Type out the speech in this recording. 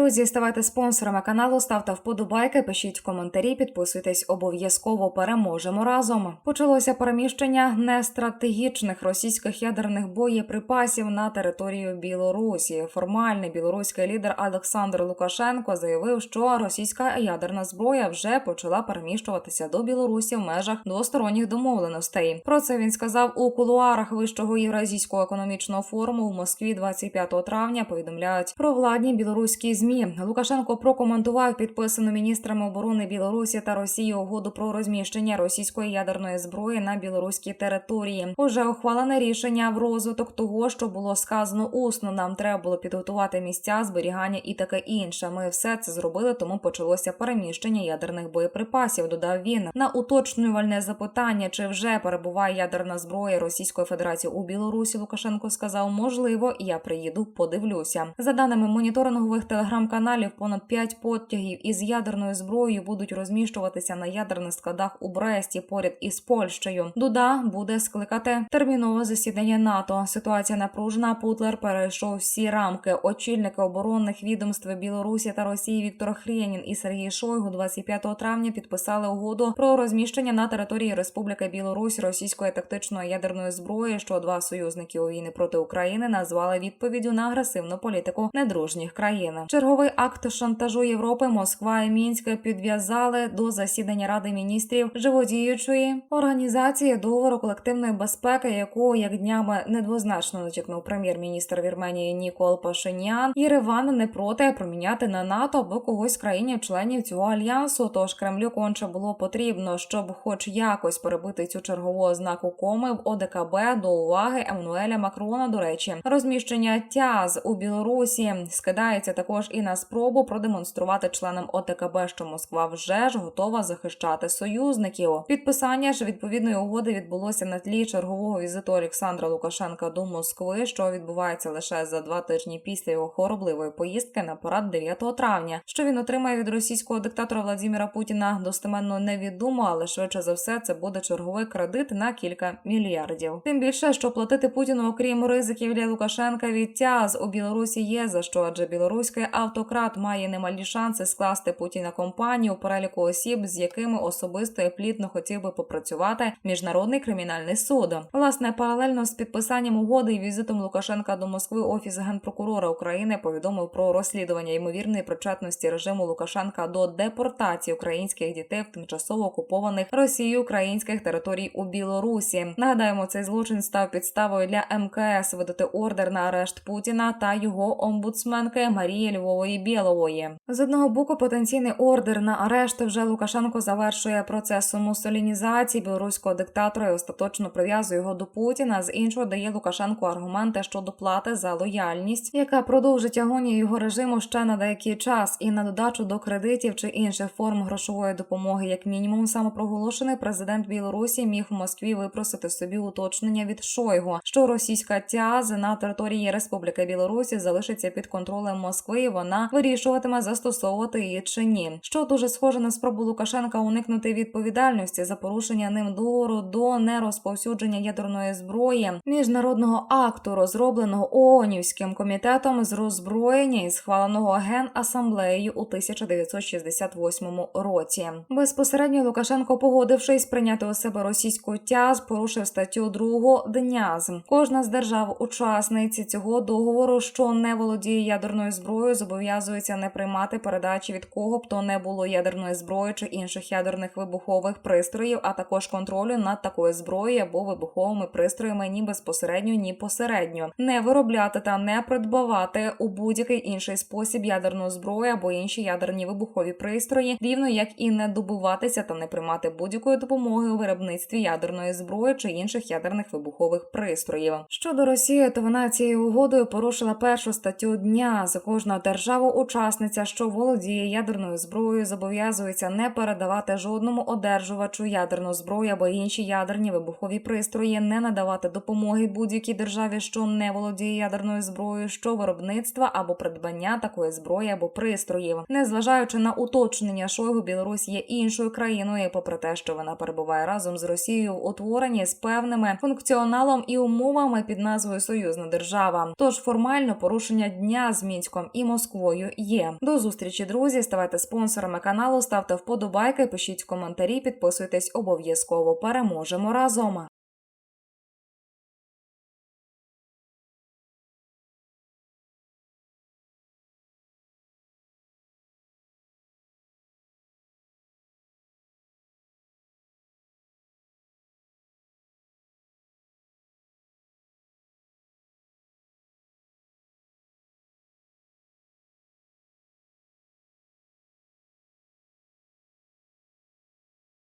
Друзі, ставайте спонсорами каналу, ставте вподобайки, пишіть коментарі, підписуйтесь обов'язково. Переможемо разом. Почалося переміщення нестратегічних російських ядерних боєприпасів на територію Білорусі. Формальний білоруський лідер Олександр Лукашенко заявив, що російська ядерна зброя вже почала переміщуватися до Білорусі в межах двосторонніх домовленостей. Про це він сказав у кулуарах вищого євразійського економічного форуму в Москві 25 травня. Повідомляють про владні білоруські змі. Лукашенко прокоментував підписану міністрами оборони Білорусі та Росії угоду про розміщення російської ядерної зброї на білоруській території. Уже ухвалене рішення в розвиток того, що було сказано усно. Нам треба було підготувати місця зберігання і таке інше. Ми все це зробили, тому почалося переміщення ядерних боєприпасів. Додав він на уточнювальне запитання, чи вже перебуває ядерна зброя Російської Федерації у Білорусі. Лукашенко сказав, можливо, я приїду, подивлюся. За даними моніторингових телеграм-каналів, понад 5 потягів із ядерною зброєю будуть розміщуватися на ядерних складах у Бресті поряд із Польщею. Дуда буде скликати термінове засідання НАТО. Ситуація напружена. Путлер перейшов всі рамки. Очільники оборонних відомств Білорусі та Росії Віктор Хрєнін і Сергій Шойгу 25 травня підписали угоду про розміщення на території Республіки Білорусь російської тактичної ядерної зброї, що два союзники у війни проти України назвали відповіддю на агресивну політику недружніх країн. Черговий акт шантажу Європи Москва і Мінськ підв'язали до засідання Ради міністрів живодіючої організації договору колективної безпеки, яку як днями недвозначно натякнув прем'єр-міністр Вірменії Нікол Пашинян. Єреван не проти проміняти на НАТО або когось з країнів-членів цього альянсу. Тож Кремлю конче було потрібно, щоб, хоч якось, перебити цю чергову ознаку коми в ОДКБ до уваги Еммануеля Макрона. До речі, розміщення тяз у Білорусі скидається також і на спробу продемонструвати членам ОТКБ, що Москва вже ж готова захищати союзників. Підписання ж відповідної угоди відбулося на тлі чергового візиту Олександра Лукашенка до Москви, що відбувається лише за два тижні після його хоробливої поїздки на парад 9 травня. Що він отримає від російського диктатора Владимира Путіна достеменно невідомо, але швидше за все це буде черговий кредит на кілька мільярдів. Тим більше, що платити Путіну, окрім ризиків для Лукашенка від тяз у Білорусі є за що, адже білоруський автократ має немалі шанси скласти Путіна компанію у переліку осіб, з якими особисто і плідно хотів би попрацювати міжнародний кримінальний суд. Власне, паралельно з підписанням угоди і візитом Лукашенка до Москви офіс генпрокурора України повідомив про розслідування ймовірної причетності режиму Лукашенка до депортації українських дітей в тимчасово окупованих Росією українських територій у Білорусі. Нагадаємо, цей злочин став підставою для МКС видати ордер на арешт Путіна та його омбудсменки Марії Львової Білової. З одного боку, потенційний ордер на арешт вже Лукашенко завершує процес мусолінізації білоруського диктатора і остаточно прив'язує його до Путіна. З іншого дає Лукашенку аргументи щодо плати за лояльність, яка продовжить агонію його режиму ще на деякий час, і на додачу до кредитів чи інших форм грошової допомоги, як мінімум, самопроголошений президент Білорусі міг в Москві випросити собі уточнення від Шойгу, що російська тяз на території Республіки Білорусі залишиться під контролем Москви. і Вона вирішуватиме застосовувати її чи ні. Що дуже схоже на спробу Лукашенка уникнути відповідальності за порушення ним договору до нерозповсюдження ядерної зброї міжнародного акту, розробленого ООНівським комітетом з роззброєння і схваленого генасамблеєю у 1968 році. Безпосередньо Лукашенко, погодившись прийняти у себе російську тяз, порушив статтю 2 ДНЯЗ. Кожна з держав-учасниць цього договору, що не володіє ядерною зброєю, зобов'язується не приймати передачі від кого б то не було ядерної зброї чи інших ядерних вибухових пристроїв, а також контролю над такою зброєю або вибуховими пристроями ні безпосередньо, ні посередньо, не виробляти та не придбавати у будь-який інший спосіб ядерну зброю або інші ядерні вибухові пристрої, рівно як і не добуватися та не приймати будь-якої допомоги у виробництві ядерної зброї чи інших ядерних вибухових пристроїв. Щодо Росії, то вона цією угодою порушила першу статтю дня. За кожна держава-учасниця, що володіє ядерною зброєю, зобов'язується не передавати жодному одержувачу ядерну зброю або інші ядерні вибухові пристрої, не надавати допомоги будь-якій державі, що не володіє ядерною зброєю, що виробництва або придбання такої зброї або пристроїв, незважаючи на уточнення Шойгу, Білорусь є іншою країною, попри те, що вона перебуває разом з Росією в утворенні з певними функціоналом і умовами під назвою Союзна держава. Тож формально порушення дня з мінськом і Москвою Москвою є. До зустрічі, друзі. Ставайте спонсорами каналу, ставте вподобайки, пишіть коментарі, підписуйтесь обов'язково. Переможемо разом.